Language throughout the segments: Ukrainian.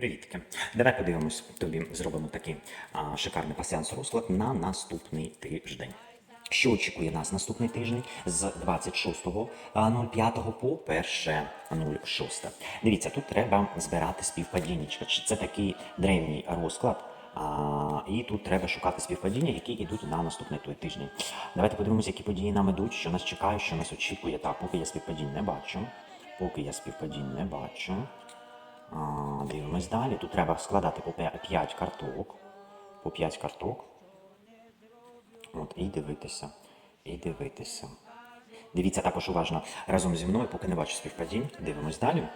Привітки. Давай подивимось, тобі зробимо такий а, шикарний пасіанс розклад на наступний тиждень. Що очікує нас наступний тиждень з 26.05 по 1.06. Дивіться, тут треба збирати співпадіннячка. Це такий древній розклад. А, і тут треба шукати співпадіння, які йдуть на наступний той тиждень. Давайте подивимося, які події нам ідуть, що нас чекає, що нас очікує. Так, поки я співпадінь не бачу. Поки я співпадінь не бачу. Дивимось далі. Тут треба складати по 5 карток. По 5 карток. От, і дивитися. І дивитися. Дивіться також уважно разом зі мною, поки не бачу співпадінь. Дивимось далі.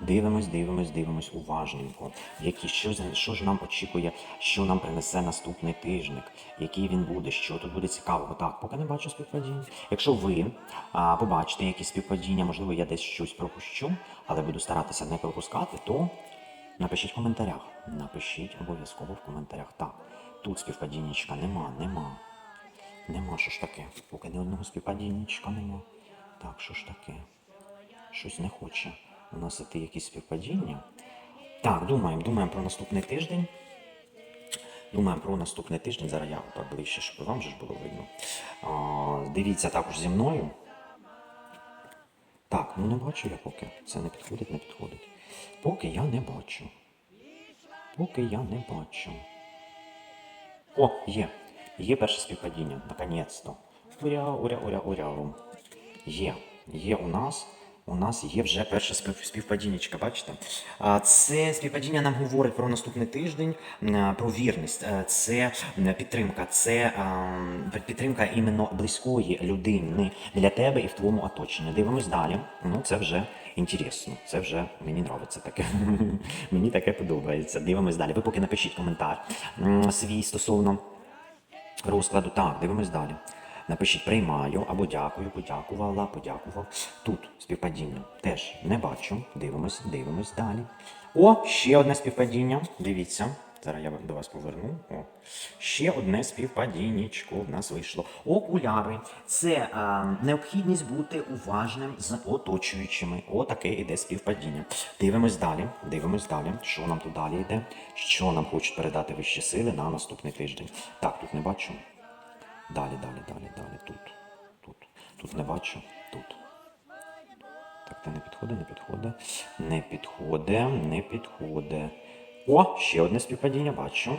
Дивимось, дивимось, дивимось уважненько. Які, що, що ж нам очікує, що нам принесе наступний тижник, який він буде, що тут буде цікавого. Так, поки не бачу співпадінь. Якщо ви а, побачите якісь співпадіння, можливо, я десь щось пропущу, але буду старатися не пропускати, то напишіть в коментарях. Напишіть обов'язково в коментарях. Так, тут співпадіннячка нема, нема. Нема, що ж таке? Поки ні одного співпадіннячка нема. Так, що ж таке? Щось не хоче іти якісь співпадіння. Так, думаємо, думаємо про наступний тиждень. Думаємо про наступний тиждень. Зараз я так ближче, щоб вам же ж було видно. А, дивіться також зі мною. Так, ну не бачу я поки. Це не підходить, не підходить. Поки я не бачу. Поки я не бачу. О, є. Є перше співпадіння, наконець-то. Уря, уря, уря, уря. Є. Є у нас. У нас є вже спів- співпадіннячка, бачите? Це співпадіння нам говорить про наступний тиждень, про вірність, Е, це підтримка, це підтримка іменно близької людини для тебе і в твоєму оточенні. Дивимось далі. Ну, це вже інтересно. Це вже мені подобається таке. мені таке подобається. Дивимось далі. Ви поки напишіть коментар свій стосовно розкладу. Так, дивимось далі. Напишіть приймаю або дякую, подякувала, подякував. Тут співпадіння теж не бачу. Дивимось, дивимось далі. О, ще одне співпадіння. Дивіться. Зараз я до вас поверну. О, ще одне співпадіннячко в нас вийшло. Окуляри. Це а, необхідність бути уважним з оточуючими. Отаке іде співпадіння. Дивимось далі. Дивимось далі. Що нам тут далі йде? Що нам хочуть передати вищі сили на наступний тиждень? Так, тут не бачу. Далі, далі, далі, далі. Тут. Тут. Тут не бачу. Тут. Так, це не підходить, не підходить. Не підходить, не підходить. О, ще одне співпадіння, бачу.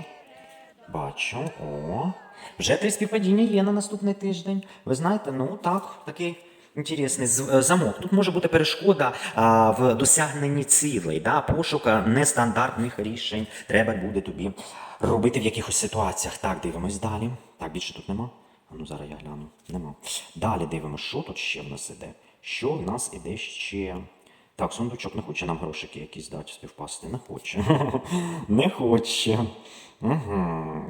Бачу. О. Вже три співпадіння є на наступний тиждень. Ви знаєте, ну так, такий. Інтересний е, замок. Тут може бути перешкода а, в досягненні цілей, да? пошук нестандартних рішень. Треба буде тобі робити в якихось ситуаціях. Так, дивимось далі. Так, більше тут нема. А ну зараз я гляну. Нема. Далі дивимося, що тут ще в нас іде. Що в нас іде ще? Так, сундучок не хоче нам грошики якісь дати співпасти. Не хоче. не хоче.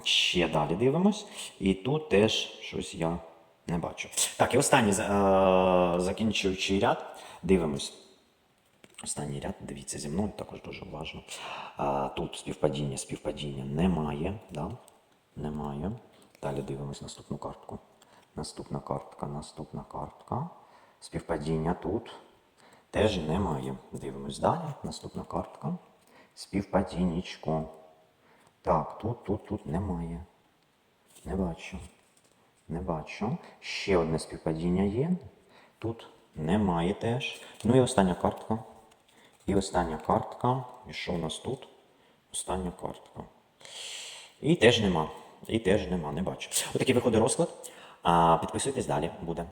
Ще далі дивимось. І тут теж щось я не бачу. Так, і останній е, закінчуючий ряд. Дивимось. Останній ряд, дивіться зі мною, також дуже уважно. Тут співпадіння, співпадіння немає. Да? Немає. Далі дивимось наступну картку. Наступна картка, наступна картка. Співпадіння тут теж немає. Дивимось далі. Наступна картка. Співпадіннячко. Так, тут, тут, тут немає. Не бачу. Не бачу. Ще одне співпадіння є. Тут немає теж. Ну і остання картка. І остання картка. І що у нас тут? Остання картка. І теж нема. І теж нема, не бачу. Отакий виходить розклад. А, підписуйтесь далі, буде.